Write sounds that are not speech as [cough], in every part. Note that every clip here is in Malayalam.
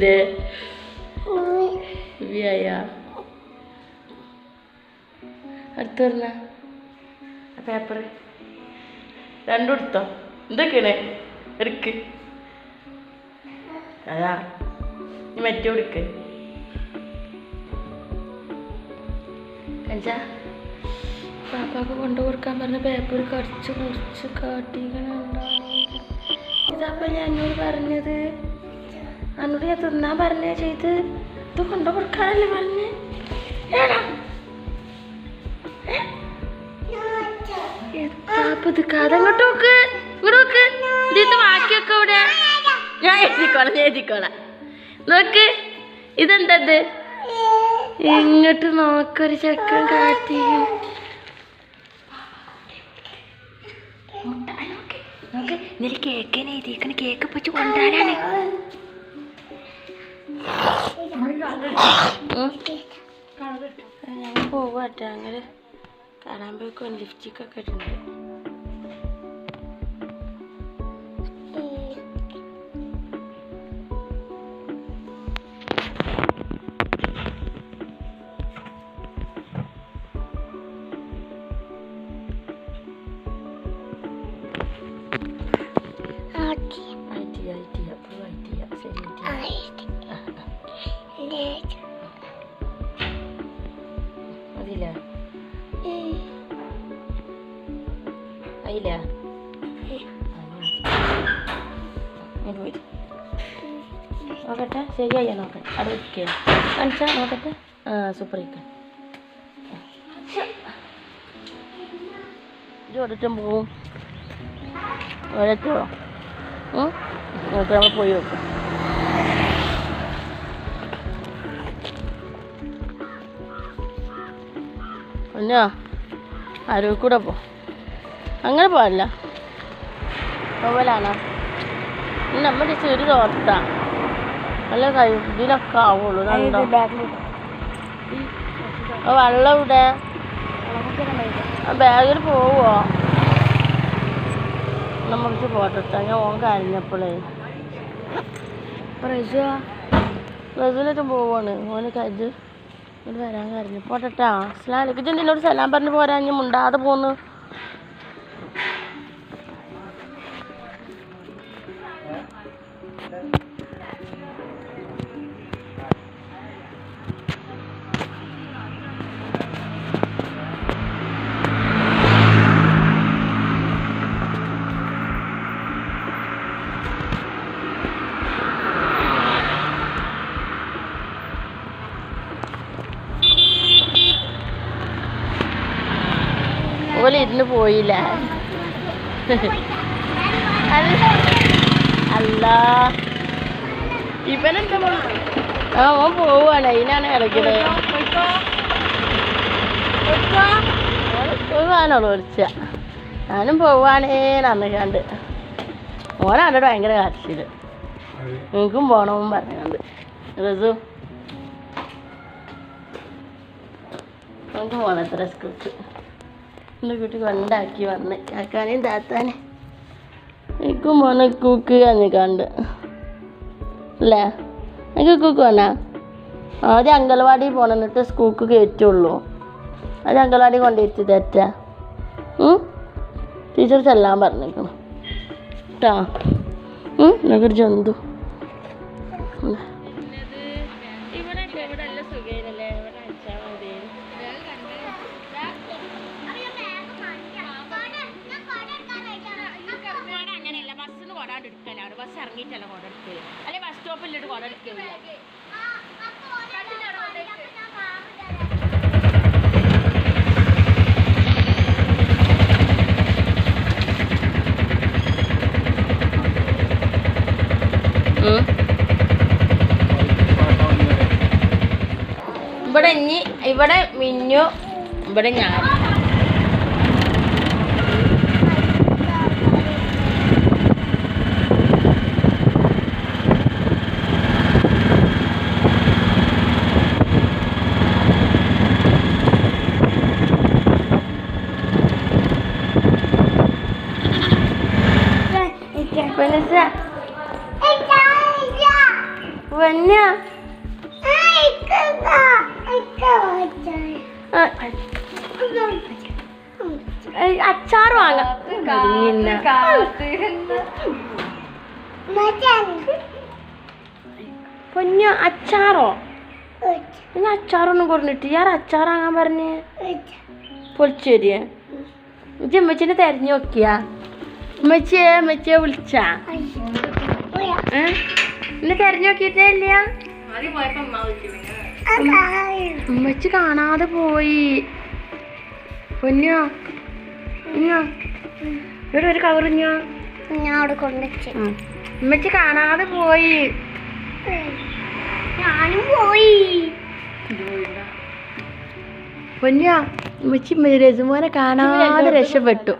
എന്ത് വ്യായ. അടുത്ത് പറഞ്ഞ. പേപ്പർ രണ്ടും എടുത്തോ? എന്തൊക്കെയാണ് എടുക്ക്. അതാ. നീ മറ്റേ എടുക്ക്. കഞ്ചാ. പാപ്പാക്ക് കൊണ്ടു കൊടുക്കാൻ പറഞ്ഞ പേപ്പർ കടിച്ച് കുറച്ച് കാട്ടിക്കണുണ്ടാവും ഇതാപ്പ ഞാൻ എന്നോട് പറഞ്ഞത്. അന്നോട് ഞാൻ തിന്നാൻ പറഞ്ഞേ ചെയ്ത്. ഇത് കൊണ്ടു കൊടുക്കാനല്ലേ പറഞ്ഞ്? ഇങ്ങോട്ട് നോക്ക്. ഇങ്ങോട്ട് നോക്ക്. ഇതിന്ന് ബാക്കിയൊക്കെ ഇവിടെ. ഞാൻ എഴുതിക്കോളാം ഞാൻ എഴുതിക്കോളാം. നോക്ക്. ഇതെന്തത് ഇങ്ങോട്ട് നോക്കൊരു ചക്കൻ കാട്ടി നോക്ക്. ഇന്നലെ കേക്കിനെ എഴുതിയേക്കണ. കേക്ക് പച്ച് കൊണ്ടുവരാനാണ്. ഞങ്ങൾ പോവാട്ടെ അങ്ങനെ. കാണാൻ പോയിക്കോ ലിപ്സ്റ്റിക് ഒക്കെ ഇട്ടുണ്ട് നോക്കട്ടെ ശരിയായി നോക്കട്ടെ. അവിടെ വയ്ക്കുക കാണിച്ചാ നോക്കട്ടെ. സൂപ്പർ ഇരിക്കാം ചോദിച്ചും പോവും. ഒരച്ചോ നോക്ക് നമ്മൾ പോയി വെക്കും പിന്നെ അരുവിൽ കൂടെ പോ. അങ്ങനെ പോകല്ല പോവലാണോ? നമ്മുടെ ചെറു തോർത്താ നല്ല ഇതിലൊക്കെ ആവുള്ളൂ കണ്ടോ വെള്ളം ഇവിടെ ബാഗിൽ പോവോ? നമുക്ക് പോട്ടെ ഞാൻ ഓൻ കരഞ്ഞപ്പോഴേ റസൂലൊക്കെ പോവാണ് ഓന് കരുത് ഇങ്ങോട്ട് വരാൻ കരഞ്ഞു. പോട്ടെട്ടാ അസ്ലാലേക്ക് ഇജ്ജ് എന്നോട് സലാം പറഞ്ഞു പോരാ ഞാൻ മുണ്ടാതെ പോന്ന്? ഇരുന്ന് പോയില്ല. അല്ല. ഇവനെന്താ ആ ഓൻ പോവാണ്. അതിനാണ് ഇറങ്ങിയത്. പോവാണോ ഒളിച്ച. ഞാനും പോവാണേ നന്ന് കണ്ട്. ഓനാണ് ഭയങ്കര കാശിൽ നിങ്ങൾക്കും പോണമെന്ന് പറഞ്ഞുകൊണ്ട് റസു. നമുക്ക് പോകണം എത്ര സ്കൂൾക്ക് എന്റെ വീട്ടിൽ കൊണ്ടാക്കി വന്ന്. കാക്കാനെയും താത്താനെ. എനിക്കും പോണ കൂക്ക് എന്ന് കണ്ട്. അല്ലേ? എനിക്ക് കൂക്ക് വേണ ആദ്യം അങ്കൽവാടി പോകണം എന്നിട്ട് സ്കൂക്ക് കയറ്റുള്ളൂ. അത് അങ്കൻവാടി കൊണ്ടുപോയി തെറ്റ. ടീച്ചർ ചെല്ലാൻ പറഞ്ഞേക്കണം കേട്ടാ നഗർ ജന്തു കൊടാണ്ട് എടുക്കലാണ് ബസ് ഇറങ്ങിയിട്ടല്ല കോട എടുക്കൽ അല്ലെ ബസ് സ്റ്റോപ്പിലിട്ട് കൊട എടുക്കില്ല. ഇവിടെ ഇനി ഇവിടെ മിന്നു ഇവിടെ ഞാൻ. ഏയ് അച്ചാർ വാങ്ങാം. പൊന്നു അച്ചാറോ? പിന്നെ അച്ചാറൊന്നും കൊടുത്തിട്ട് ഇയാൾ അച്ചാർ വാങ്ങാൻ പറഞ്ഞ്. പൊളിച്ചേരിയ ഇജ്ജ് അമ്മച്ചിനെ തെരഞ്ഞു നോക്കിയാ. അമ്മച്ചിയെ അമ്മച്ചിയെ വിളിച്ചാ. ഏ? എന്നെ തെരഞ്ഞു നോക്കിയിട്ടേ ഇല്ല. ഉമ്മച്ചി കാണാതെ പോയി. പൊന്നോ ഇന്നോ ഇവിടെ ഒരു കവറിഞ്ഞോ ഞാൻ അവിടെ കൊണ്ടുവച്ചു. ഉമ്മച്ചി കാണാതെ പോയി. ഞാനും പോയി. പൊന്നോ ഉമ്മച്ചി രജുമോനെ കാണാതെ രക്ഷപ്പെട്ടു.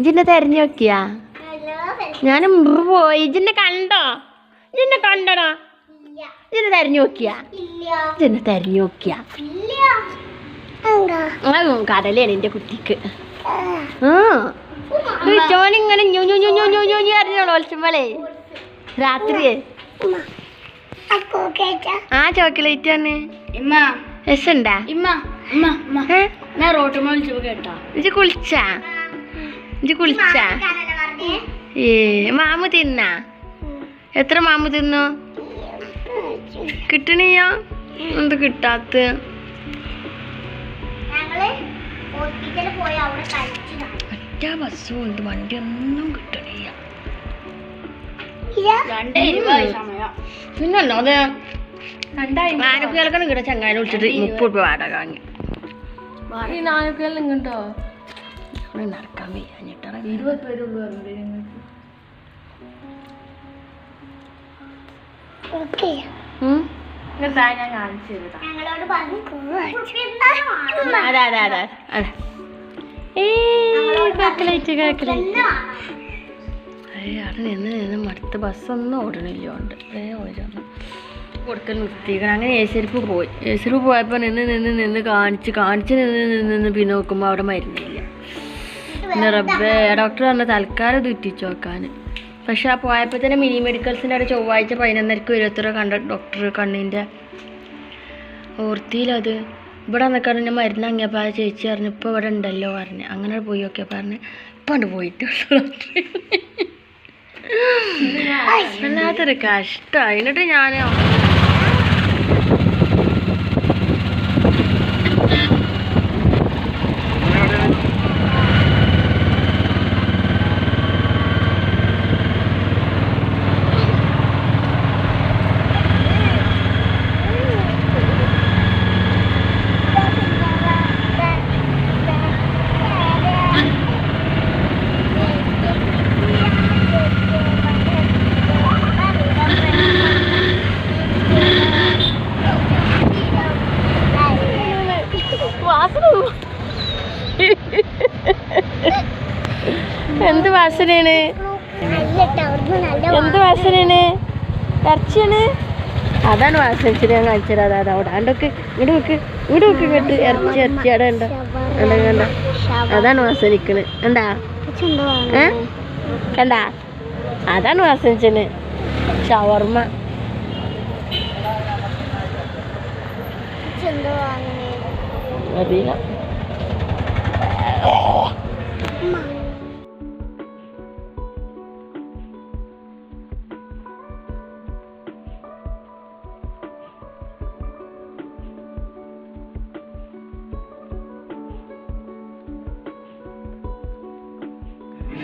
ഇജിന്നെ തെരഞ്ഞു നോക്കിയാ? ഞാൻ പോയി. ഇജിന്നെ കണ്ടോ? ഇജിന്നെ കണ്ടോടാ? ഇല്ല. ഇജിന്നെ തെരഞ്ഞു നോക്കിയാ? ഇല്ല. ഇജിന്നെ തെരഞ്ഞു നോക്കിയാ? ഇല്ല. എന്താ? ആ കടലാണ് എന്റെ കുട്ടിക്ക്. ആ. ചോനിങ്ങനെ ഞു ഞു ഞു ഞു ഞു ഞു ഞു അറിഞ്ഞോളൂ ഒളിച്ചുമ്പോളേ രാത്രി ആ ചോക്ലേറ്റ് ആണ് ഇമ്മ. രസണ്ടാ? റോട്ടുമ്മ കുളിച്ചാ? ഇജ്ജ് കുളിച്ചാ? ഏ മാമു തിന്ന? എത്ര മാമു തിന്നു? കിട്ടണിയോ എന്ത് കിട്ടാത്ത? ഒറ്റ ബസ്സും ഉണ്ട് വണ്ടി ഒന്നും കിട്ടണില്ല പിന്നല്ലോ അതെ നാനക്കുകളൊക്കെ ഇവിടെ ചങ്ങാനെ വിളിച്ചിട്ട് മുപ്പത് രൂപ വാടക വാങ്ങി. ഈ നാനക്കുകൾ ഇങ്ങോട്ടോ? നടക്കാൻ വയ്യാഞ്ഞിട്ടാണ് ഇരുപത് പേരുള്ളൂ അതെ അതെ അതെ അതെ. ഏയ് കാക്കലൈറ്റ് കാക്കലൈറ്റ്. ഏയ് അവിടെ നിന്ന് നിന്ന് മടുത്ത് ബസ്സൊന്നും ഓടണില്ല ഉണ്ട്. ഏ ഓരോന്ന് കൊടുക്കൽ നിർത്തിക്കണം അങ്ങനെ ഏശ്വരിപ്പ് പോയി. ഏശ്വരിപ്പ് പോയപ്പോൾ നിന്ന് നിന്ന് നിന്ന് കാണിച്ച് കാണിച്ച് നിന്ന് നിന്ന് നിന്ന് പിന്നെ നോക്കുമ്പോൾ അവിടെ മരുന്നില്ല. റബ്ബേ ഡോക്ടർ പറഞ്ഞ തൽക്കാലം തെറ്റിച്ചു നോക്കാൻ പക്ഷെ ആ പോയപ്പോൾ തന്നെ മിനി മെഡിക്കൽസിന്റെ അവിടെ ചൊവ്വാഴ്ച പതിനൊന്നരക്ക് ഇരുപത്തിര കണ്ട ഡോക്ടർ കണ്ണിന്റെ ഓർത്തിയിലത് ഇവിടെ നിൽക്കാൻ ഞാൻ മരുന്ന് അങ്ങപ്പോൾ ആ ചേച്ചി പറഞ്ഞു ഇപ്പോൾ ഇവിടെ ഉണ്ടല്ലോ പറഞ്ഞു. അങ്ങനെ പോയി ഒക്കെ പറഞ്ഞു ഇപ്പം ഉണ്ട് പോയിട്ട് വല്ലാത്തൊരു കഷ്ടമായി എന്നിട്ട് ഞാൻ വാസനയാണ്? എന്ത് വാസനയാണ്? ഇറച്ചിയാണ്? അതാണ് വാസനിച്ചിട്ട് ഞാൻ കാണിച്ചത് അതാ അതാ അവിടെ. അണ്ടൊക്കെ ഇങ്ങോട്ട് വെക്ക് ഇങ്ങോട്ട് വെക്ക് ഇങ്ങോട്ട്. ഇറച്ചി ഇറച്ചി അവിടെ ഉണ്ടോ? കണ്ട കണ്ട? അതാണ് വാസനിക്കണ് കണ്ടാ? ഏ? കണ്ടാ? അതാണ് വാസനിച്ചന് ഷവർമ്മ അറിയില്ല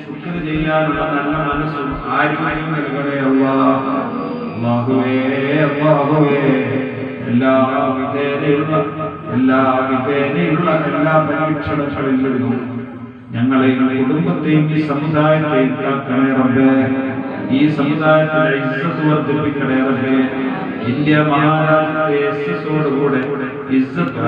ശുക്ർ ചെയ്യാനുള്ള നല്ല മനസ്സും ആരോഗ്യം നൽകണേ. അല്ലാഹുവേ അല്ലാഹുവേ എല്ലാ വിധേനയുള്ള എല്ലാ വിധേനയുള്ള എല്ലാ പരീക്ഷണങ്ങളിൽ നിന്നും ഞങ്ങളെയും കുടുംബത്തെയും ഈ സമുദായത്തെയും കാക്കണേ റബ്ബേ. ഈ സമുദായത്തിന്റെ ഇസ്സത്ത് വർദ്ധിപ്പിക്കണേ റബ്ബേ. ഇന്ത്യ മഹാരാജ്യത്തെ ഇസ്സത്തോടുകൂടെ ഇസ്സത്ത്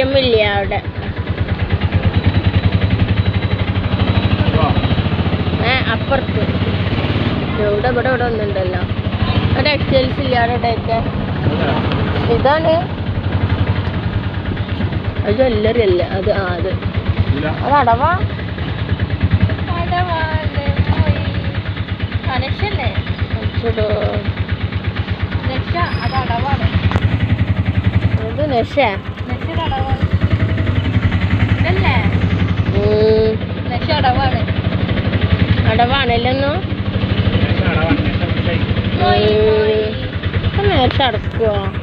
ഇല്ല അവിടെ. ഏ അപ്പുറത്ത്. ഇവിടെ ഇവിടെ ഇവിടെ ഒന്നുണ്ടല്ലോ. ഒരു എക്സൽസ് ഇല്ല അവിടെ ഇവിടെയൊക്കെ. ഇതാണ്. അത് ജ്വല്ലറി അല്ല അത് ആ അത്. അത് അടവാ. ഇത് നെഷ ഉം. അടവാണല്ലെന്നോ? നേരത്തെ അടക്കുവോ?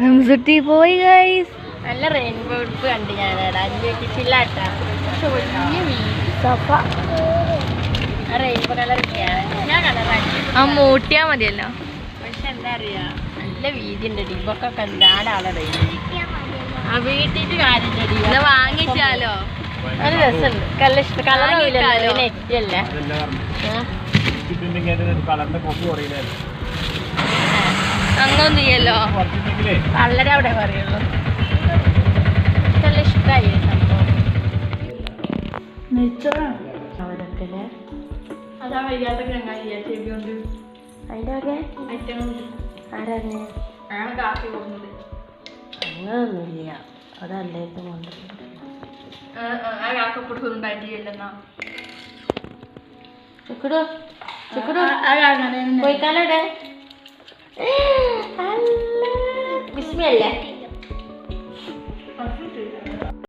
ഹംസുട്ടി പോയി ഗൈസ് നല്ല റെയിൻബോ ഉടുപ്പ് കണ്ട് ഞാനടാ അഞ്ചില്ലാട്ടാ റെയിൻബോ കളർ ഞാൻ കളറാക്കി ആ മൂട്ടിയാ മതിയല്ലോ. പക്ഷെ എന്താ അറിയാ? നല്ല വീതി ഉണ്ട് ഡിബൊക്കെ എന്താണ് ആളെ ആ വീട്ടിട്ട് വാങ്ങിച്ചാലോ? നല്ല രസമുണ്ട്. കല്ല ഇഷ്ടം. വാങ്ങിക്കാലോ? നെറ്റല്ല കളറിന്റെ കുറയില്ലായിരുന്നു അങ്ങൊന്നും ചെയ്യല്ലോ വളരെ അവിടെ പറയുള്ളൂ. നല്ല ഇഷ്ടമായി അതാ വയ്യാത്ത ചങ്ങായി ചെവി കൊണ്ട് അതിന്റെ ഒക്കെ? ആരാണ്? അയാൾ കാപ്പി കൊടുക്കുന്നത് അങ്ങനൊന്നുമില്ല. അതല്ലായിരുന്നു കൊണ്ടുവരുന്നത് ആ കാക്കപ്പൊട്ടും ഉണ്ടായിട്ടില്ലെന്നാ ചുക്കുടു? ചുക്കുടു? അങ്ങനെ [gasps] Bismillah.